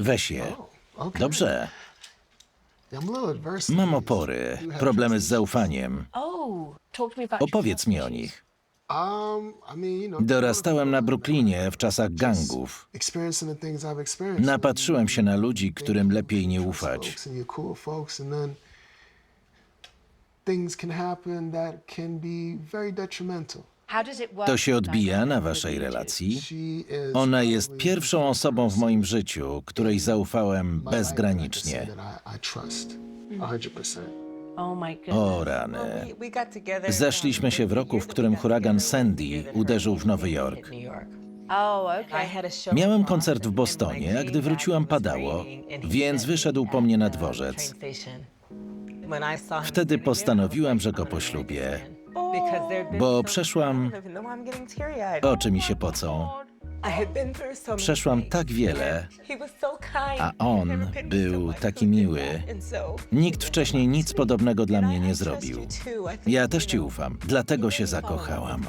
Weź je. Okay. Dobrze. Mam opory, problemy z zaufaniem. Oh, Opowiedz mi o nich. Um, Dorastałem na Brooklynie w czasach gangów. Napatrzyłem się na ludzi, którym lepiej nie ufać. things can happen that can be very detrimental. To się odbija na waszej relacji? Ona jest pierwszą osobą w moim życiu, której zaufałem bezgranicznie. that I, I trust 100%. Oh. O rany. Zeszliśmy się w roku, w którym huragan Sandy uderzył w Nowy Jork. Oh. Miałem koncert w Bostonie, a gdy wróciłam padało, więc wyszedł po mnie na dworzec. Wtedy postanowiłem, że go poślubię. Bo przeszłam. Oczy mi się pocą. Przeszłam tak wiele, a on był taki miły. Nikt wcześniej nic podobnego dla mnie nie zrobił. Ja też ci ufam, dlatego się zakochałam.